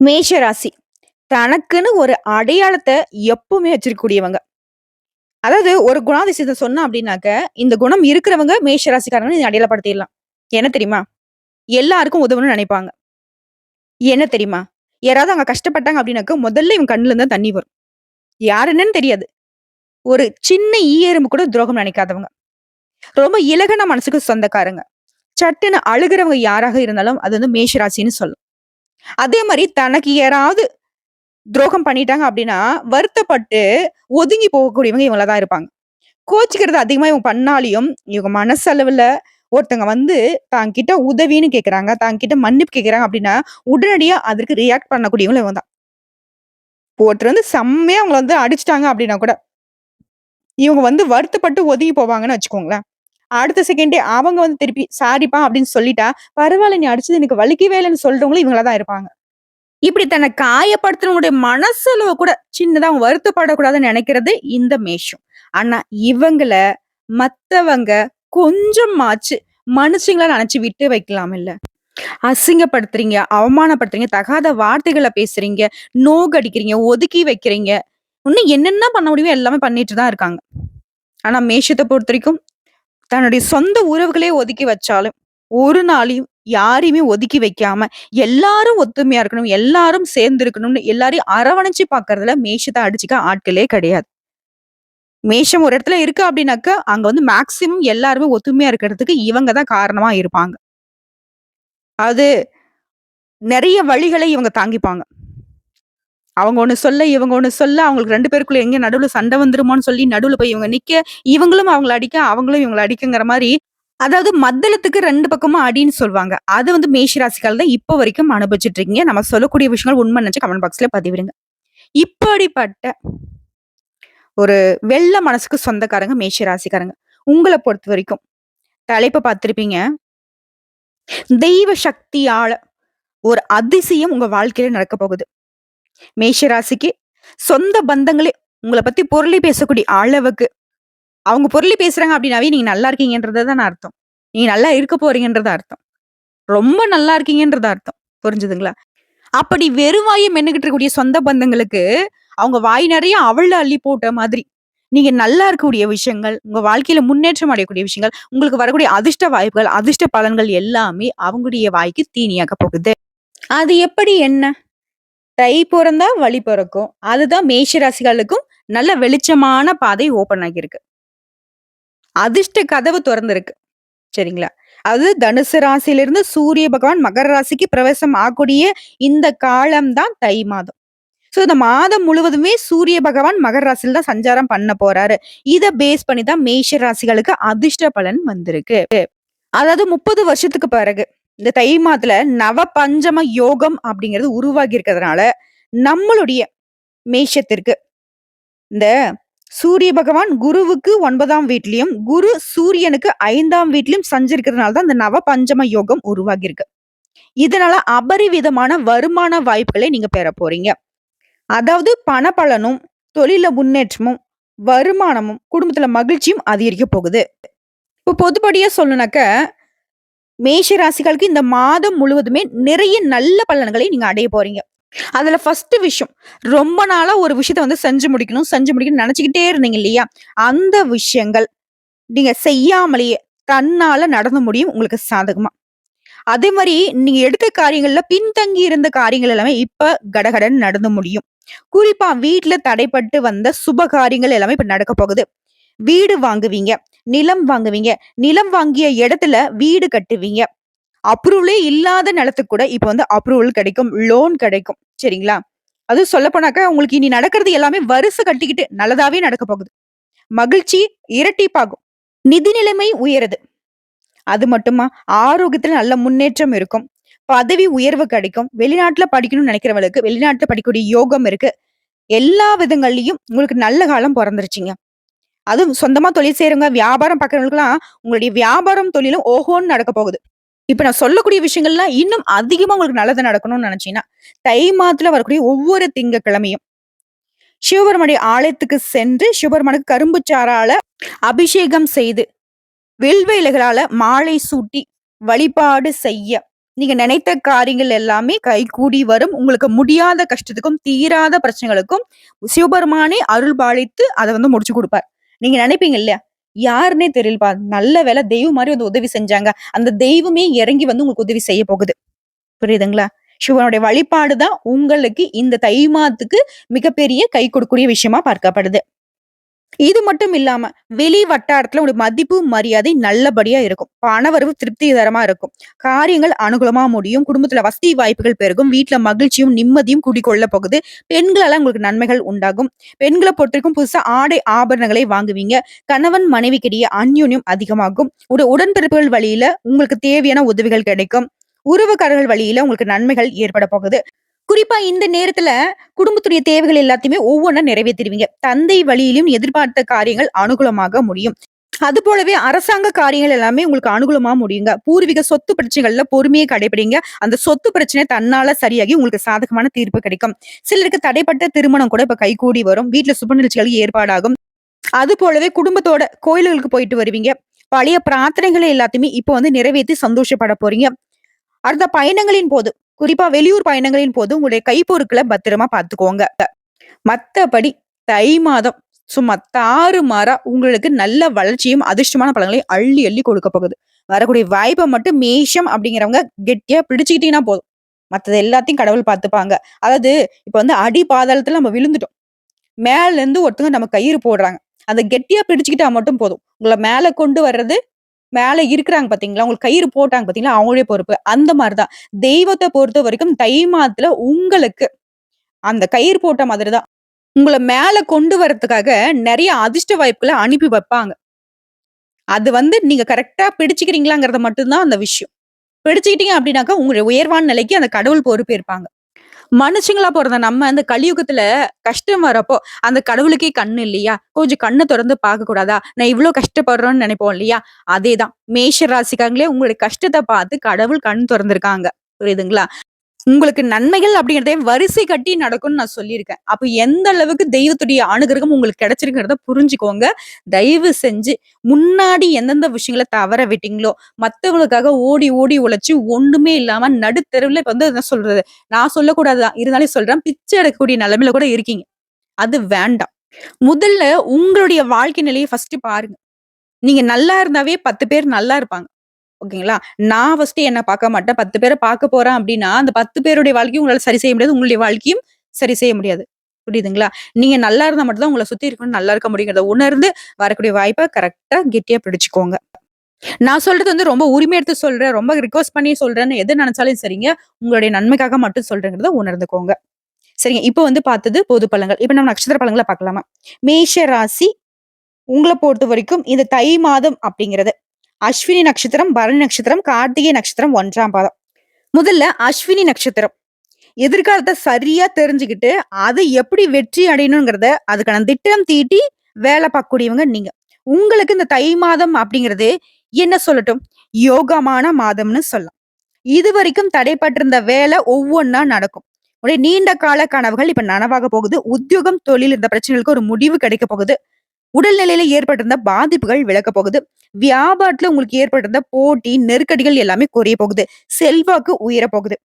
மேஷராசி தனக்குன்னு ஒரு அடையாளத்தை எப்பவுமே வச்சிருக்கக்கூடியவங்க. அதாவது ஒரு குணாதிசயத்தை சொன்னோம் அப்படின்னாக்க இந்த குணம் இருக்கிறவங்க மேஷராசிக்காரங்க அடையாளப்படுத்திடலாம் என்ன தெரியுமா? எல்லாருக்கும் உதவணும்னு நினைப்பாங்க என்ன தெரியுமா? யாராவது அங்க கஷ்டப்பட்டாங்க அப்படின்னாக்க முதல்ல இவங்க கண்ணுல இருந்து தான் தண்ணி வரும். யார் என்னன்னு தெரியாது. ஒரு சின்ன ஈயரும்பு கூட துரோகம் நினைக்காதவங்க ரொம்ப இலகன மனசுக்கு சொந்தக்காரங்க. சட்டுன்னு அழுகுறவங்க யாராக இருந்தாலும் அது வந்து மேஷராசின்னு ராசின்னு அதே மாதிரி தனக்கு யாராவது துரோகம் பண்ணிட்டாங்க அப்படின்னா வருத்தப்பட்டு ஒதுங்கி போகக்கூடியவங்க இவங்கள தான் இருப்பாங்க. கோச்சிக்கிறது அதிகமா இவங்க பண்ணாலையும் இவங்க மனசளவுல ஒருத்தங்க வந்து தாங்கிட்ட உதவின்னு கேட்குறாங்க தாங்கிட்ட மன்னிப்பு கேட்கறாங்க அப்படின்னா உடனடியாக அதற்கு ரியாக்ட் பண்ணக்கூடியவங்களும் இவங்க தான். ஒருத்தர் வந்து செம்மையா அவங்கள வந்து அடிச்சிட்டாங்க அப்படின்னா கூட, இவங்க வந்து வருத்தப்பட்டு ஒதுங்கி போவாங்கன்னு வச்சுக்கோங்களேன். அடுத்த செகண்டே அவங்க வந்து திருப்பி சாரிப்பா அப்படின்னு சொல்லிட்டா, பரவாயில்ல நீ அடிச்சது எனக்கு வலிக்கவே இல்லைன்னு சொல்றவங்களும் இவங்களா தான் இருப்பாங்க. இப்படி தன்னை காயப்படுத்துறவங்களுடைய மனசளவு கூட சின்னதா அவங்க வருத்தப்படக்கூடாதுன்னு நினைக்கிறது இந்த மேஷம். ஆனா இவங்கள மத்தவங்க கொஞ்சமாச்சு மனுஷங்களா நினைச்சு விட்டு வைக்கலாம் இல்ல அசிங்கப்படுத்துறீங்க, அவமானப்படுத்துறீங்க, தகாத வார்த்தைகளை பேசுறீங்க, நோகடிக்கிறீங்க, ஒதுக்கி வைக்கிறீங்க. இன்னும் என்னென்ன பண்ண முடியுமோ எல்லாமே பண்ணிட்டு தான் இருக்காங்க. ஆனா பொறுத்த வரைக்கும் தன்னுடைய சொந்த உறவுகளே ஒதுக்கி வச்சாலும், ஒரு நாளையும் யாரையுமே ஒதுக்கி வைக்காம, எல்லாரும் ஒத்துமையா இருக்கணும், எல்லாரும் சேர்ந்து இருக்கணும்னு எல்லாரையும் அரவணைச்சு பாக்குறதுல மேஷத்தை அடிச்சுக்க ஆட்களே கிடையாது. மேஷம் ஒரு இடத்துல இருக்கு அப்படின்னாக்க அங்க வந்து மேக்சிமம் எல்லாருமே ஒத்துமையா இருக்கிறதுக்கு இவங்க தான் காரணமா இருப்பாங்க. அது நிறைய வழிகளை இவங்க தாங்கிப்பாங்க. அவங்க ஒன்று சொல்ல, இவங்க ஒன்று சொல்ல, அவங்களுக்கு ரெண்டு பேருக்குள்ள எங்கே நடுவில் சண்டை வந்துருமோன்னு சொல்லி நடுவில் போய் இவங்க நிற்க இவங்களும் அவங்கள அடிக்க, அவங்களும் இவங்களை அடிக்கங்கிற மாதிரி அதாவது மத்தளத்துக்கு ரெண்டு பக்கமும் அடின்னு சொல்லுவாங்க அது வந்து மேஷராசிக்கால் தான் இப்போ வரைக்கும் அனுபவிச்சுட்டு இருக்கீங்க. நம்ம சொல்லக்கூடிய விஷயங்கள் உண்மை நினச்சி கமெண்ட் பாக்ஸில் பதிவிடுங்க. இப்படிப்பட்ட ஒரு வெள்ள மனசுக்கு சொந்தக்காரங்க மேஷராசிக்காரங்க ராசிக்காரங்க. பொறுத்த வரைக்கும் தலைப்பை பார்த்துருப்பீங்க தெய்வ சக்தியால ஒரு அதிசயம் உங்க வாழ்க்கையில நடக்கப் போகுது. மேஷராசிக்கு சொந்த பந்தங்களே உங்களை பத்தி பொருளி பேசக்கூடிய அளவுக்கு, அவங்க பொருளி பேசுறாங்க அப்படின்னாவே நீங்க நல்லா இருக்கீங்கன்றதுதானே அர்த்தம். நீங்க நல்லா இருக்க போறீங்கன்றது அர்த்தம். ரொம்ப நல்லா இருக்கீங்கன்றது அர்த்தம். புரிஞ்சுதுங்களா? அப்படி வெறுவாய மென்னுகிட்டு இருக்கக்கூடிய சொந்த பந்தங்களுக்கு, அவங்க வாய் நிறைய அவல அள்ளி போட்ட மாதிரி, நீங்க நல்லா இருக்கக்கூடிய விஷயங்கள், உங்க வாழ்க்கையில முன்னேற்றம் அடையக்கூடிய விஷயங்கள், உங்களுக்கு வரக்கூடிய அதிர்ஷ்ட வாய்ப்புகள், அதிர்ஷ்ட பலன்கள் எல்லாமே அவங்களுடைய வாய்க்கு தீனியாக போகுது. அது எப்படி என்ன? தை பிறந்தா வழி பிறக்கும் அதுதான் மேஷ ராசிகளுக்கும் நல்ல வெளிச்சமான பாதை ஓப்பன் ஆகியிருக்கு. அதிர்ஷ்ட கதவு திறந்திருக்கு சரிங்களா? அது தனுசு ராசியிலிருந்து சூரிய பகவான் மகர ராசிக்கு பிரவேசம் ஆகக்கூடிய இந்த காலம்தான் தை மாதம். ஸோ இந்த மாதம் முழுவதுமே சூரிய பகவான் மகர ராசியில தான் சஞ்சாரம் பண்ண போறாரு. இதை பேஸ் பண்ணி தான் மேஷ ராசிகளுக்கு அதிர்ஷ்ட பலன் வந்திருக்கு. அதாவது 30 வருஷத்துக்கு பிறகு, இந்த தை மாதத்துல நவ பஞ்சம யோகம் அப்படிங்கிறது உருவாகி இருக்கிறதுனால, நம்மளுடைய மேஷத்திற்கு இந்த சூரிய பகவான் குருவுக்கு ஒன்பதாம் வீட்லயும், குரு சூரியனுக்கு ஐந்தாம் வீட்லயும் சஞ்சரிக்கிறதுனால தான் இந்த நவ பஞ்சம யோகம் உருவாகியிருக்கு. இதனால அபரிவிதமான வருமான வாய்ப்புகளை நீங்க பெற போறீங்க. அதாவது பண பலனும் தொழில முன்னேற்றமும், வருமானமும், குடும்பத்துல மகிழ்ச்சியும் அதிகரிக்கப் போகுது. இப்போ பொதுப்படியா சொல்லணும்னாக்க, மேஷ ராசிகளுக்கு இந்த மாதம் முழுவதுமே நிறைய நல்ல பலன்களை நீங்க அடைய போறீங்க. அதுல ஃபர்ஸ்ட் விஷயம், ரொம்ப நாளா ஒரு விஷயத்த வந்து செஞ்சு முடிக்கணும், செஞ்சு முடிக்கணும்னு நினைச்சுக்கிட்டே இருந்தீங்க இல்லையா? அந்த விஷயங்கள் நீங்க செய்யாமலேயே தன்னால நடந்து முடியும் உங்களுக்கு சாதகமா. அதே மாதிரி நீங்க எடுத்த காரியங்கள்ல பின்தங்கி இருந்த காரியங்கள் எல்லாமே இப்ப கடகடன் நடந்து முடியும். குறிப்பா வீட்டுல தடைப்பட்டு வந்த சுப காரியங்கள் எல்லாமே இப்ப நடக்கப் போகுது. வீடு வாங்குவீங்க, நிலம் வாங்குவீங்க, நிலம் வாங்கிய இடத்துல வீடு கட்டுவீங்க. அப்ரூவலே இல்லாத நிலத்துக்கு கூட இப்போ வந்து அப்ரூவல் கிடைக்கும். லோன் கிடைக்கும். சரிங்களா? அதுவும் சொல்லப்போனாக்கா உங்களுக்கு இனி நடக்கிறது எல்லாமே வரிசை கட்டிக்கிட்டு நல்லதாவே நடக்கப் போகுது. மகிழ்ச்சி இரட்டிப்பாகும். நிதி நிலைமை உயருது. அது மட்டுமா, ஆரோக்கியத்துல நல்ல முன்னேற்றம் இருக்கும். பதவி உயர்வு கிடைக்கும். வெளிநாட்டுல படிக்கணும்னு நினைக்கிறவங்களுக்கு வெளிநாட்டுல படிக்கக்கூடிய யோகம் இருக்கு. எல்லா விதங்கள்லயும் உங்களுக்கு நல்ல காலம் பிறந்துருச்சிங்க அதுவும் சொந்தமா தொழில் செய்யறவங்க வியாபாரம் பார்க்குறவங்களுக்குலாம் உங்களுடைய வியாபாரம், தொழிலும் ஓஹோன்னு நடக்கப் போகுது. இப்ப நான் சொல்லக்கூடிய விஷயங்கள்லாம் இன்னும் அதிகமா உங்களுக்கு நல்லது நடக்கணும்னு நினைச்சீங்கன்னா தை மாதத்துல வரக்கூடிய ஒவ்வொரு திங்கக்கிழமையும் சிவபெருமனுடைய ஆலயத்துக்கு சென்று, சிவபெருமானுக்கு கரும்பு சாரால அபிஷேகம் செய்து, வில்வ இலைகளால மாலை சூட்டி வழிபாடு செய்ய நீங்க நினைத்த காரியங்கள் எல்லாமே கைகூடி வரும். உங்களுக்கு முடியாத கஷ்டத்துக்கும், தீராத பிரச்சனைகளுக்கும் சிவபெருமானே அருள் பாலித்து அதை வந்து முடிச்சு கொடுப்பார் நீங்க நினைப்பீங்க இல்லையா? யாருன்னே தெரியலப்பா. நல்ல வேலை தெய்வம் மாதிரி வந்து உதவி செஞ்சாங்க. அந்த தெய்வமே இறங்கி வந்து உங்களுக்கு உதவி செய்ய போகுது. புரியுதுங்களா? சிவனுடைய வழிபாடு தான் உங்களுக்கு இந்த தை மாதத்துக்கு மிகப்பெரிய கை கொடுக்கக்கூடிய விஷயமா பார்க்கப்படுது. இது மட்டும் இல்லாம, வெளி வட்டாரத்துல உங்களுடைய மதிப்பு, மரியாதை நல்லபடியா இருக்கும். பணவரவு திருப்திகரமா இருக்கும். காரியங்கள் அனுகூலமா முடியும். குடும்பத்துல வசதி வாய்ப்புகள் பெருகும். வீட்டுல மகிழ்ச்சியும், நிம்மதியும் குடிக்கொள்ள போகுது. பெண்களால உங்களுக்கு நன்மைகள் உண்டாகும். பெண்களை பொறுத்தவரைக்கும் புதுசா ஆடை, ஆபரணங்களை வாங்குவீங்க. கணவன் மனைவிக்கிடையே அந்யூன்யம் அதிகமாகும். ஒரு உடன்பிறப்புகள் வழியில உங்களுக்கு தேவையான உதவிகள் கிடைக்கும். உறவுக்காரர்கள் வழியில உங்களுக்கு நன்மைகள் ஏற்பட போகுது. குறிப்பா இந்த நேரத்துல குடும்பத்துடைய தேவைகள் எல்லாத்தையுமே ஒவ்வொன்றா நிறைவேற்றிடுவீங்க தந்தை வழியிலும் எதிர்பார்த்த காரியங்கள் அனுகூலமாக முடியும். அது போலவே அரசாங்க காரியங்கள் எல்லாமே உங்களுக்கு அனுகூலமா முடியுங்க. பூர்வீக சொத்து பிரச்சனைகள்ல பொறுமையை கடைபிடிங்க. அந்த சொத்து பிரச்சனை தன்னால சரியாகி உங்களுக்கு சாதகமான தீர்ப்பு கிடைக்கும். சிலருக்கு தடைப்பட்ட திருமணம் கூட இப்ப கைகூடி வரும். வீட்டுல சுப நிகழ்ச்சிகளுக்கு ஏற்பாடாகும். அது போலவே குடும்பத்தோட கோயில்களுக்கு போயிட்டு வருவீங்க. பழைய பிரார்த்தனைகளை எல்லாத்தையுமே இப்ப வந்து நிறைவேத்தி சந்தோஷப்பட போறீங்க. அடுத்த பயணங்களின் போது, குறிப்பா வெளியூர் பயணங்களின் போது உங்களுடைய கைப்பொருட்களை பத்திரமா பார்த்துக்கோங்க. மத்தபடி தை மாதம் சும்மா தாறுமாறா உங்களுக்கு நல்ல வளர்ச்சியும், அதிர்ஷ்டமான பழங்களையும் அள்ளி அள்ளி கொடுக்க போகுது. வரக்கூடிய வாய்ப்பை மட்டும் மேஷம் அப்படிங்கிறவங்க கெட்டியா பிடிச்சுக்கிட்டீங்கன்னா போதும். மற்றது எல்லாத்தையும் கடவுள் பார்த்துப்பாங்க. அதாவது இப்ப வந்து அடி பாதாளத்துல நம்ம விழுந்துட்டோம். மேல இருந்து ஒருத்தங்க நம்ம கயிறு போடுறாங்க. அந்த கெட்டியா பிடிச்சுக்கிட்டா மட்டும் போதும். உங்களை மேல கொண்டு வர்றது மேல இருக்கிறாங்க பாத்தீங்களா? உங்களுக்கு கயிறு போட்டாங்க பாத்தீங்களா? அவங்களுடைய பொறுப்பு. அந்த மாதிரி தான். பொறுத்த வரைக்கும் தை மாதத்துல உங்களுக்கு அந்த கயிறு போட்ட மாதிரி தான். உங்களை மேல கொண்டு வரதுக்காக நிறைய அதிர்ஷ்ட வாய்ப்புகளை அனுப்பி வைப்பாங்க. அது வந்து நீங்க கரெக்டாக பிடிச்சுக்கிறீங்களாங்கிறது மட்டும்தான் அந்த விஷயம். பிடிச்சுக்கிட்டீங்க அப்படின்னாக்கா, உங்களுடைய உயர்வான நிலைக்கு அந்த கடவுள் பொறுப்பேற்பாங்க. மனுஷங்களா பொறந்த நம்ம அந்த கலியுகத்துல கஷ்டம் வரப்போ, அந்த கடவுளுக்கே கண்ணு இல்லையா? கொஞ்சம் கண்ணை திறந்து பார்க்க கூடாதா? நான் இவ்வளவு கஷ்டப்படுறோம்னு நினைப்போம் இல்லையா? அதேதான். மேஷ ராசிக்காரங்களே உங்களுடைய கஷ்டத்தை பார்த்து கடவுள் கண் திறந்திருக்காங்க புரியுதுங்களா? உங்களுக்கு நன்மைகள் அப்படிங்கிறதே வரிசை கட்டி நடக்கும்னு நான் சொல்லியிருக்கேன். அப்போ எந்த அளவுக்கு தெய்வத்துடைய அனுகிரகம் உங்களுக்கு கிடைச்சிருக்கிறத புரிஞ்சுக்கோங்க. தயவு செஞ்சு முன்னாடி எந்தெந்த விஷயங்கள தவற விட்டீங்களோ, மற்றவங்களுக்காக ஓடி ஓடி உழைச்சி ஒண்ணுமே இல்லாம நடுத்தருவில் இப்போ வந்து என்ன சொல்றது? நான் சொல்லக்கூடாது தான். இருந்தாலும் சொல்றேன். பிச்சை எடுக்கக்கூடிய நிலைமையில கூட இருக்கீங்க. அது வேண்டாம். முதல்ல உங்களுடைய வாழ்க்கை நிலையை ஃபர்ஸ்ட்டு பாருங்க. நீங்க நல்லா இருந்தாவே 10 பேர் நல்லா இருப்பாங்க. ஓகேங்களா? நான் ஃபர்ஸ்ட் என்ன பார்க்க மாட்டேன். பத்து பேரை பார்க்க போறேன் அப்படின்னா, அந்த 10 பேருடைய வாழ்க்கையும் உங்களால் சரி செய்ய முடியாது. உங்களுடைய வாழ்க்கையும் சரி செய்ய முடியாது. புரியுதுங்களா? நீங்க நல்லா இருந்தா மட்டும் தான் சுத்தி இருக்கணும் நல்லா இருக்க முடியுங்கிறத உணர்ந்து வரக்கூடிய வாய்ப்பை கரெக்டா கெட்டியா பிடிச்சுக்கோங்க. நான் சொல்றது வந்து ரொம்ப உரிமை எடுத்து சொல்றேன். ரொம்ப ரிக்வஸ்ட் பண்ணி சொல்றேன்னு எது நினைச்சாலும் சரிங்க. உங்களுடைய நன்மைக்காக மட்டும் சொல்றேங்கிறத உணர்ந்துக்கோங்க. சரிங்க. இப்போ வந்து பார்த்தது பொது பழங்கள் இப்ப நம்ம நட்சத்திர பழங்களை பார்க்கலாமா? மேஷ ராசி உங்களை பொறுத்த வரைக்கும் இந்த தை மாதம் அப்படிங்கிறது அஸ்வினி நட்சத்திரம், பரணி நட்சத்திரம், கார்த்திகை நட்சத்திரம் ஒன்றாம் பாதம். முதல்ல அஸ்வினி நட்சத்திரம். எதிர்காலத்தை சரியா தெரிஞ்சுக்கிட்டு, அதை எப்படி வெற்றி அடையணுங்கிறத அதுக்கான திட்டம் தீட்டி வேலை பார்க்கக்கூடியவங்க நீங்க. உங்களுக்கு இந்த தை மாதம் அப்படிங்கிறது என்ன சொல்லட்டும்? யோகமான மாதம்னு சொல்லலாம். இது வரைக்கும் தடைப்பட்டிருந்த வேலை ஒவ்வொன்னா நடக்கும். உடைய நீண்ட கால கனவுகள் இப்ப நனவாக போகுது. உத்தியோகம், தொழில் இந்த பிரச்சனைகளுக்கு ஒரு முடிவு கிடைக்க போகுது. உடல்நிலையில ஏற்பட்டிருந்த பாதிப்புகள் விளக்க போகுது. வியாபாரத்துல உங்களுக்கு ஏற்பட்டிருந்த போட்டி, நெருக்கடிகள் எல்லாமே குறைய போகுது. செல்வாக்கு உயர போகுது.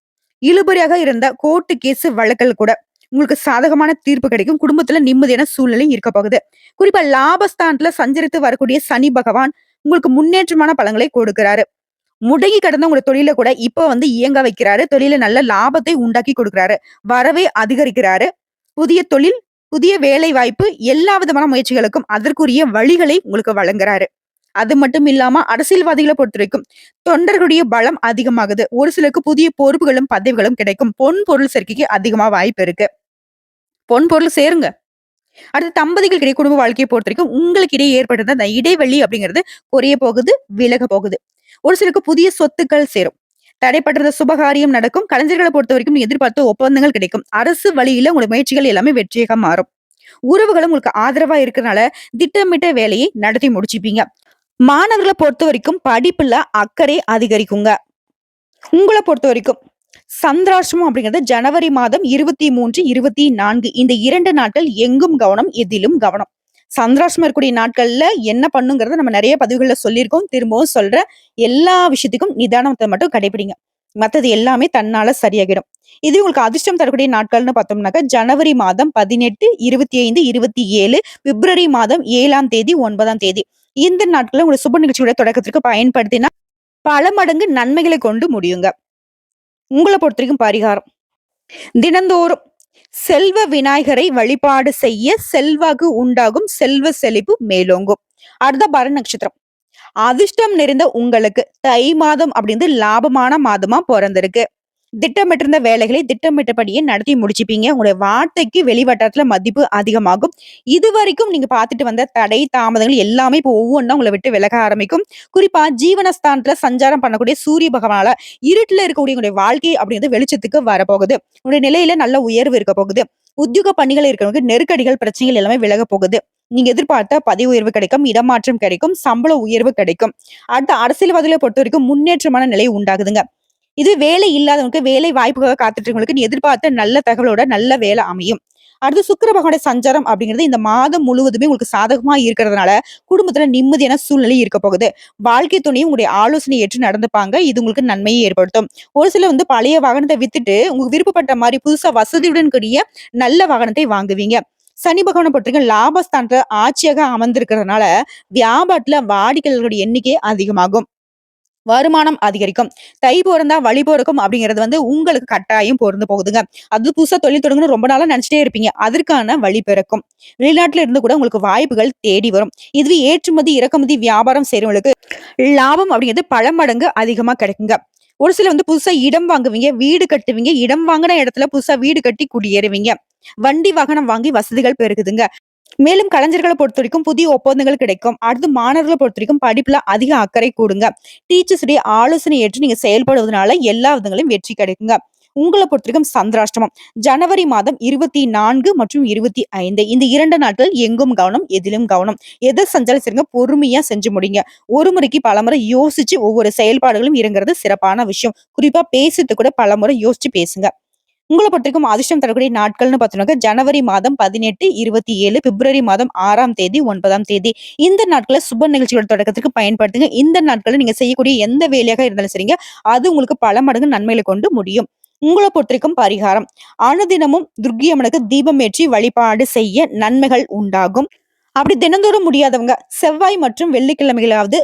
இழுபறியாக இருந்த கோர்ட்டு கேஸ் வழக்கல் கூட உங்களுக்கு சாதகமான தீர்ப்பு கிடைக்கும். குடும்பத்துல நிம்மதியான சூழ்நிலை இருக்க போகுது. குறிப்பா லாபஸ்தானத்துல சஞ்சரித்து வரக்கூடிய சனி பகவான் உங்களுக்கு முன்னேற்றமான பலன்களை கொடுக்கிறாரு. முடங்கி கிடந்த உங்க தொழில கூட இப்ப வந்து இயங்க வைக்கிறாரு. தொழில நல்ல லாபத்தை உண்டாக்கி கொடுக்கிறாரு. வரவே அதிகரிக்கிறாரு. புதிய தொழில், புதிய வேலை வாய்ப்பு எல்லா விதமான முயற்சிகளுக்கும் அதற்குரிய வழிகளை உங்களுக்கு வழங்குறாரு. அது மட்டும் இல்லாம பொறுத்த வரைக்கும் தொண்டர்களுடைய பலம் அதிகமாகுது. ஒரு சிலருக்கு புதிய பொறுப்புகளும், பதவிகளும் கிடைக்கும். பொன் பொருள் சேர்க்கைக்கு அதிகமா வாய்ப்பு இருக்கு. பொன் பொருள் சேருங்க. அடுத்து தம்பதிகளுக்கிடையே குடும்ப வாழ்க்கைய பொறுத்தவரைக்கும் உங்களுக்கு இடையே ஏற்பட்டிருந்த அந்த இடைவெளி அப்படிங்கிறது குறைய போகுது, விலக போகுது. ஒரு சிலருக்கு புதிய சொத்துக்கள் சேரும். தடைப்பட்டிருந்த சுபகாரியம் நடக்கும். கலைஞர்களை பொறுத்த வரைக்கும் எதிர்பார்த்த ஒப்பந்தங்கள் கிடைக்கும். அரசு வழியில உங்களுக்கு முயற்சிகள் எல்லாமே வெற்றியாக மாறும். உறவுகளும் உங்களுக்கு ஆதரவா இருக்கிறனால திட்டமிட்ட வேலையை நடத்தி முடிச்சுப்பீங்க. மாணவர்கள பொறுத்தவரைக்கும் படிப்புல அக்கறை அதிகரிக்குங்க. உங்கள பொறுத்தவரைக்கும் சந்திராஷ்டமம் அப்படிங்கிறது ஜனவரி மாதம் 23, 24 இந்த இரண்டு நாட்கள் எங்கும் கவனம், எதிலும் கவனம். சந்திராஷ்டமம் இருக்கக்கூடிய நாட்கள்ல என்ன பண்ணுங்கிறத நம்ம நிறைய பதிவுகள்ல சொல்லியிருக்கோம். திரும்பவும் சொல்ற எல்லா விஷயத்துக்கும் நிதானத்தை மட்டும் கடைபிடிங்க. மற்றது எல்லாமே தன்னால சரியாகிடும். இது உங்களுக்கு அதிர்ஷ்டம் தரக்கூடிய நாட்கள்னு பார்த்தோம்னாக்கா, ஜனவரி மாதம் 18, 25, 27, பிப்ரவரி மாதம் ஏழாம் தேதி, ஒன்பதாம் தேதி. இந்த நாட்களில் உங்க சுப நிகழ்ச்சியோட தொடக்கத்திற்கு பயன்படுத்தினா, பல மடங்கு நன்மைகளை கொண்டு முடியுங்க. உங்களை பொறுத்த வரைக்கும் பரிகாரம். தினந்தோறும் செல்வ விநாயகரை வழிபாடு செய்ய செல்வாக்கு உண்டாகும், செல்வ செழிப்பு மேலோங்கும். அடுத்த பர நட்சத்திரம். அதிர்ஷ்டம் நிறைந்த உங்களுக்கு தை மாதம் அப்படின்றது லாபமான மாதமா பிறந்திருக்கு திட்டமிட்டிருந்த வேலைகளை திட்டமிட்டபடியே நடத்தி முடிச்சுப்பீங்க. உங்களுடைய வார்த்தைக்கு வெளிவட்டாரத்துல மதிப்பு அதிகமாகும். இதுவரைக்கும் நீங்க பார்த்துட்டு வந்த தடை, தாமதங்கள் எல்லாமே இப்போ ஒவ்வொன்றா உங்களை விட்டு விலக ஆரம்பிக்கும். குறிப்பா ஜீவனஸ்தானத்துல சஞ்சாரம் பண்ணக்கூடிய சூரிய பகவானால இருட்டுல இருக்கக்கூடிய உங்களுடைய வாழ்க்கை அப்படிங்கிறது வெளிச்சத்துக்கு வரப்போகுது. உங்களுடைய நிலையில நல்ல உயர்வு இருக்க போகுது. உத்தியோக பணிகள் இருக்கிறவங்க நெருக்கடிகள், பிரச்சனைகள் எல்லாமே விலக போகுது. நீங்க எதிர்பார்த்த பதவி உயர்வு கிடைக்கும், இடமாற்றம் கிடைக்கும், சம்பள உயர்வு கிடைக்கும். அடுத்த அரசியல்வாதிகளை பொறுத்தவரைக்கும் முன்னேற்றமான நிலை உண்டாகுதுங்க. இது வேலை இல்லாதவங்களுக்கு வேலை வாய்ப்புக்காக காத்துட்டு இருக்கவங்களுக்கு நீ எதிர்பார்த்த நல்ல தகவலோட நல்ல வேலை அமையும். அடுத்து சுக்கிர பகவானுடைய சஞ்சாரம் அப்படிங்கிறது இந்த மாதம் முழுவதுமே உங்களுக்கு சாதகமா இருக்கிறதுனால, குடும்பத்துல நிம்மதியான சூழ்நிலை இருக்க போகுது. வாழ்க்கை துணையும் உங்களுடைய ஆலோசனை ஏற்று நடந்துப்பாங்க. இது உங்களுக்கு நன்மையை ஏற்படுத்தும். ஒரு சிலர் வந்து பழைய வாகனத்தை வித்துட்டு, உங்களுக்கு விருப்பப்பட்ட மாதிரி புதுசா வசதியுடன் கூடிய நல்ல வாகனத்தை வாங்குவீங்க. சனி பகவானை பொறுத்தவரைக்கும் லாபஸ்தானத்துல ஆட்சியாக அமர்ந்திருக்கிறதுனால, வியாபாரத்துல வாடிக்கையாளர்களுடைய எண்ணிக்கை அதிகமாகும். வருமானம் அதிகரிக்கும். தை பிறந்தா வழி பொறக்கும் அப்படிங்கிறது வந்து உங்களுக்கு கட்டாயம் பொருந்து போகுதுங்க. அது புதுசா தொழில் தொடங்கணும் ரொம்ப நாளா நினைச்சிட்டே இருப்பீங்க. அதற்கான வழி பிறக்கும். வெளிநாட்டுல இருந்து கூட உங்களுக்கு வாய்ப்புகள் தேடி வரும். இதுவே ஏற்றுமதி, இறக்குமதி வியாபாரம் செய்றவங்களுக்கு லாபம் அப்படிங்கிறது பல மடங்கு அதிகமா கிடைக்குங்க. ஒரு சிலர் வந்து புதுசா இடம் வாங்குவீங்க, வீடு கட்டுவீங்க. இடம் வாங்குன இடத்துல புதுசா வீடு கட்டி குடியேறுவீங்க. வண்டி, வாகனம் வாங்கி வசதிகள் பெருகுதுங்க. மேலும் கலைஞர்களை பொறுத்த வரைக்கும் புதிய ஒப்பந்தங்கள் கிடைக்கும். அடுத்து மாணவர்கள பொறுத்தவரைக்கும் படிப்புல அதிக அக்கறை கூடுங்க. டீச்சர்ஸுடைய ஆலோசனை ஏற்று நீங்க செயல்படுவதனால எல்லா விதங்களிலும் வெற்றி கிடைக்குங்க. உங்களை பொறுத்தவரைக்கும் சந்திராஷ்டமம். ஜனவரி மாதம் 24 மற்றும் 25 இந்த இரண்டு நாட்கள் எங்கும் கவனம், எதிலும் கவனம். எதை செஞ்சாலும் சரிங்க பொறுமையா செஞ்சு முடிங்க. ஒரு முறைக்கு பலமுறை யோசிச்சு ஒவ்வொரு செயல்பாடுகளும் இறங்குறது சிறப்பான விஷயம். குறிப்பா பேசுறதுக்கு கூட பலமுறை யோசிச்சு பேசுங்க. உங்களை பற்றிக்கும் அதிர்ஷ்டம் தரக்கூடிய நாட்கள்னு பார்த்தோம்னாக்க, ஜனவரி மாதம் 18, 27, பிப்ரவரி மாதம் ஆறாம் தேதி, ஒன்பதாம் தேதி. இந்த நாட்கள சுப நிகழ்ச்சியோட தொடக்கத்திற்கு பயன்படுத்துங்க. இந்த நாட்களில் நீங்க செய்யக்கூடிய எந்த வேலையாக இருந்தாலும் சரிங்க, அது உங்களுக்கு பல மடங்கு நன்மைகளை கொண்டு முடியும். உங்களை பொறுத்தவரைக்கும் பரிகாரம். அனுதினமும் துர்க்கை அம்மனுக்கு தீபம் ஏற்றி வழிபாடு செய்ய நன்மைகள் உண்டாகும். அப்படி தினந்தோறும் முடியாதவங்க, செவ்வாய் மற்றும் வெள்ளிக்கிழமைகளாவது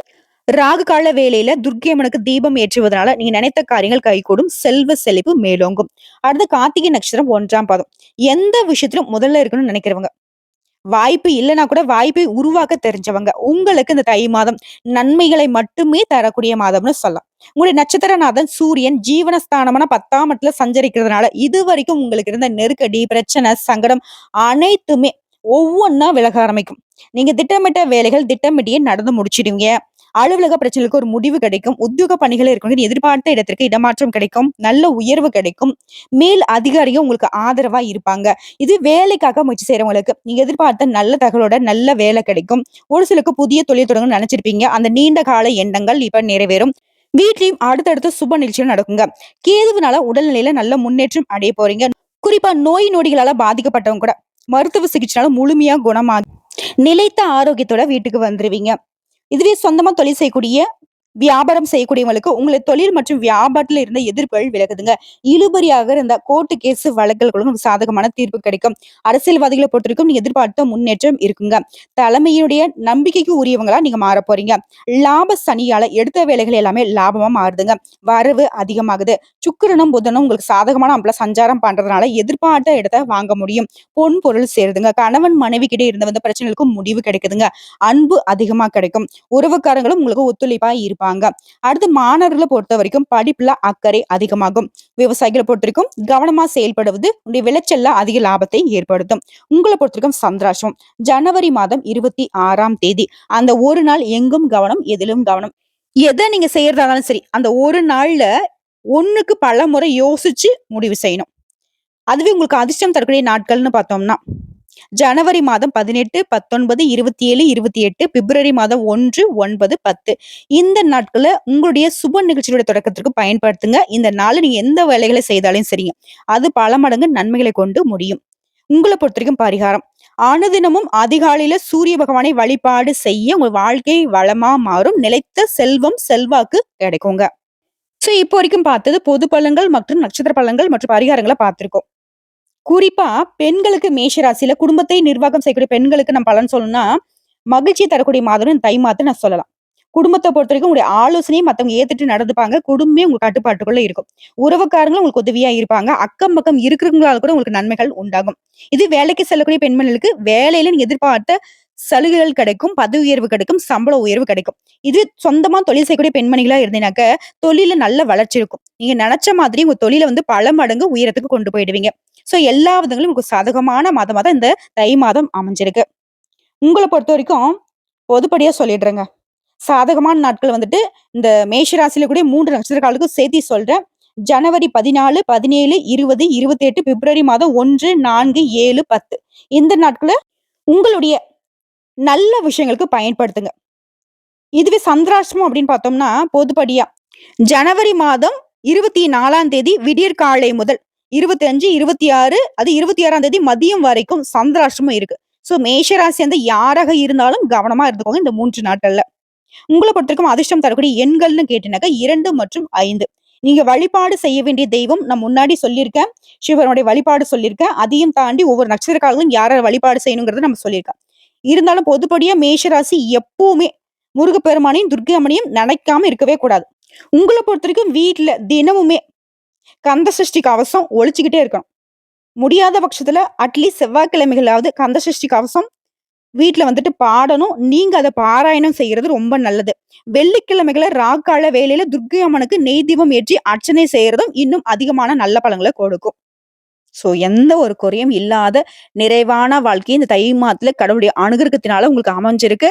ராகு கால வேலையில துர்க்கியம்மனுக்கு தீபம் ஏற்றுவதனால நீங்க நினைத்த காரியங்கள் கைகூடும். செல்வ செழிப்பு மேலோங்கும். அடுத்து கார்த்திகை நட்சத்திரம் ஒன்றாம் பாதம். எந்த விஷயத்திலும் முதல்ல இருக்கணும்னு நினைக்கிறவங்க. வாய்ப்பு இல்லைன்னா கூட வாய்ப்பை உருவாக்க தெரிஞ்சவங்க. உங்களுக்கு இந்த தை மாதம் நன்மைகளை மட்டுமே தரக்கூடிய மாதம்னு சொல்லலாம். உங்களுடைய நட்சத்திரநாதன் சூரியன் ஜீவனஸ்தானமான 10ஆம் இடத்துல சஞ்சரிக்கிறதுனால, இதுவரைக்கும் உங்களுக்கு இருந்த நெருக்கடி, பிரச்சனை, சங்கடம் அனைத்துமே ஒவ்வொன்னா விலக ஆரம்பிக்கும். நீங்க திட்டமிட்ட வேலைகள் திட்டமிட்டியே நடந்து முடிச்சிடுவீங்க. அலுவலக பிரச்சனைகளுக்கு ஒரு முடிவு கிடைக்கும். உத்தியோக பணிகளை இருக்கணும் எதிர்பார்த்த இடத்திற்கு இடமாற்றம் கிடைக்கும். நல்ல உயர்வு கிடைக்கும். மேல் அதிகாரியும் உங்களுக்கு ஆதரவா இருப்பாங்க. இது வேலைக்காக முயற்சி செய்யறவங்களுக்கு நீங்க எதிர்பார்த்த நல்ல தகவலோட நல்ல வேலை கிடைக்கும். ஒரு சிலருக்கு புதிய தொழில் தொடங்க நினைச்சிருப்பீங்க. அந்த நீண்ட கால எண்ணங்கள் இப்ப நிறைவேறும். வீட்லயும் அடுத்தடுத்த சுப நிகழ்ச்சிகள் நடக்குங்க. கேதுவினால உடல்நிலையில நல்ல முன்னேற்றம் அடைய போறீங்க. குறிப்பா நோய் நொடிகளால பாதிக்கப்பட்டவங்க கூட மருத்துவ சிகிச்சைனால முழுமையா குணமாகி நிலைத்த ஆரோக்கியத்தோட வீட்டுக்கு வந்துருவீங்க. இதுவே சொந்தமா தொழில் செய்யக்கூடிய, வியாபாரம் செய்யக்கூடியவங்களுக்கு உங்களை தொழில் மற்றும் வியாபாரத்துல இருந்த எதிர்ப்புகள் விலகுதுங்க. இழுபறியாக இருந்த கோர்ட்டு கேஸ் வழக்குகளுக்கு சாதகமான தீர்ப்பு கிடைக்கும். அரசியல்வாதிகளை பொறுத்தவரைக்கும் நீங்க எதிர்பார்த்த முன்னேற்றம் இருக்குங்க. தலைமையினுடைய நம்பிக்கைக்கு உரியவங்களா நீங்க மாறப் போறீங்க. லாப சனியால எடுத்த வேலைகள் எல்லாமே லாபமா மாறுதுங்க. வரவு அதிகமாகுது. சுக்கரனும் புதனும் உங்களுக்கு சாதகமான அமைப்புல சஞ்சாரம் பண்றதுனால எதிர்பார்த்த இடத்த வாங்க முடியும். பொன் பொருள் சேருதுங்க. கணவன் மனைவி கிட்டே இருந்த வந்த பிரச்சனைகளுக்கு முடிவு கிடைக்குதுங்க. அன்பு அதிகமா கிடைக்கும். உறவுக்காரங்களும் உங்களுக்கு ஒத்துழைப்பா இருப்பாங்க. அடுத்து மாணவர்களை பொறுத்த வரைக்கும் படிப்புல அக்கறை அதிகமாகும். விவசாயிகளை பொறுத்த வரைக்கும் கவனமா செயல்படுவது உங்களுடைய விளைச்சல்ல அதிக லாபத்தை ஏற்படுத்தும். உங்களை பொறுத்த வரைக்கும் சந்திராசம் ஜனவரி மாதம் 26ஆம் தேதி. அந்த ஒரு நாள் எங்கும் கவனம், எதிலும் கவனம். எதை நீங்க செய்யறதா இருந்தாலும் சரி, அந்த ஒரு நாள்ல ஒண்ணுக்கு பல முறை யோசிச்சு முடிவு செய்யணும். அதுவே உங்களுக்கு அதிர்ஷ்டம் தரக்கூடிய நாட்கள்னு பார்த்தோம்னா, ஜனவரி மாதம் 18, 19, 27, 28, பிப்ரவரி மாதம் 1, 9, 10 இந்த நாட்களில் உங்களுடைய சுப நிகழ்ச்சியோட தொடக்கத்திற்கு பயன்படுத்துங்க. இந்த நாள்ல நீங்க எந்த வேலைகளை செய்தாலும் சரிங்க, அது பல மடங்கு நன்மைகளை கொண்டு முடியும். உங்கள பொறுத்தவரைக்கும் பரிகாரம். அனுதினமும் அதிகாலையில சூரிய பகவானை வழிபாடு செய்ய உங்க வாழ்க்கை வளமா மாறும். நிலைத்த செல்வம், செல்வாக்கு கிடைக்குங்க. ஸோ இப்போ வரைக்கும் பார்த்தது பொது பழங்கள் மற்றும் நட்சத்திர பழங்கள் மற்றும் பரிகாரங்களை பார்த்திருக்கோம். குறிப்பா பெண்களுக்கு மேஷராசியில குடும்பத்தை நிர்வாகம் செய்யக்கூடிய பெண்களுக்கு நான் பலன் சொல்லணும்னா, மகிழ்ச்சி தரக்கூடிய மாதம் தை மாதம் நான் சொல்லலாம். குடும்பத்த பொறுத்தவரைக்கும் உங்களுடைய ஆலோசனையை மத்தவங்க ஏத்துட்டு நடந்துப்பாங்க. குடும்பமே உங்க கட்டுப்பாட்டுக்குள்ள இருக்கும். உறவுக்காரங்களும் உங்களுக்கு உதவியா இருப்பாங்க. அக்கம் பக்கம் இருக்கிறவங்களால கூட உங்களுக்கு நன்மைகள் உண்டாகும். இது வேலைக்கு செல்லக்கூடிய பெண்மணிகளுக்கு வேலையில நீங்க எதிர்பார்த்த சலுகைகள் கிடைக்கும். பதவி உயர்வு கிடைக்கும். சம்பள உயர்வு கிடைக்கும். இது சொந்தமா தொழில் செய்யக்கூடிய பெண்மணிகளா இருந்தீங்கனாக்க, தொழில நல்ல வளர்ச்சி இருக்கும். நீங்க நினைச்ச மாதிரி உங்க தொழில வந்து பல மடங்கு உயரத்துக்கு கொண்டு போயிடுவீங்க. ஸோ எல்லா விதங்களும் உங்களுக்கு சாதகமான மாதமாக தான் இந்த தை மாதம் அமைஞ்சிருக்கு. உங்களை பொறுத்த வரைக்கும் பொதுப்படியாக சொல்லிடுறேங்க. சாதகமான நாட்கள் வந்துட்டு இந்த மேஷ கூட மூன்று 3 நட்சத்திரக்காரர்களுக்கும் சேர்த்தி சொல்றேன். ஜனவரி 14, 17, 20, 28, பிப்ரவரி மாதம் 1, 4, 7, 10 இந்த நாட்களில் உங்களுடைய நல்ல விஷயங்களுக்கு பயன்படுத்துங்க. இதுவே சந்திராஷ்டமம் அப்படின்னு பார்த்தோம்னா, பொதுப்படியா ஜனவரி மாதம் 24ஆம் தேதி விடியற் காலை முதல் 25, 26 அது 26ஆம் தேதி மதியம் வரைக்கும் சந்திராஷ்டமும் இருக்கு. ஸோ மேஷ ராசி சேர்ந்த யாராக இருந்தாலும் கவனமா இருந்துக்கோங்க இந்த மூன்று நாட்கள்ல. உங்களை பொறுத்தவரைக்கும் அதிர்ஷ்டம் தரக்கூடிய எண்கள்னு கேட்டினாக்கா இரண்டு மற்றும் ஐந்து நீங்க வழிபாடு செய்ய வேண்டிய தெய்வம் நான் முன்னாடி சொல்லியிருக்கேன். சிவனுடைய வழிபாடு சொல்லியிருக்கேன். அதையும் தாண்டி ஒவ்வொரு நட்சத்திரக்காரங்களும் யார வழிபாடு செய்யணுங்கிறத நம்ம சொல்லியிருக்கேன். இருந்தாலும் பொதுப்படியா மேஷராசி எப்பவுமே முருகப்பெருமானையும், துர்க்கை அம்மனையும் நினைக்காம இருக்கவே கூடாது. உங்களை பொறுத்த வரைக்கும் வீட்டுல தினமுமே கந்த சஷ்டி கவசம் ஒழிச்சுக்கிட்டே இருக்கணும். முடியாத பட்சத்துல அட்லீஸ்ட் செவ்வாய்க்கிழமைகளாவது கந்த சஷ்டி கவசம் வீட்டுல வந்துட்டு பாடணும். நீங்க அதை பாராயணம் செய்யறது ரொம்ப நல்லது. வெள்ளிக்கிழமைகளை ராக்கால வேலையில துர்க்கை அம்மனுக்கு நெய் தீபம் ஏற்றி அர்ச்சனை செய்யறதும் இன்னும் அதிகமான நல்ல பலங்களை கொடுக்கும். ஸோ எந்த ஒரு குறையும் இல்லாத நிறைவான வாழ்க்கை இந்த தை மாதத்துல கடவுளுடைய அனுகிரகத்தினால உங்களுக்கு அமைஞ்சிருக்கு.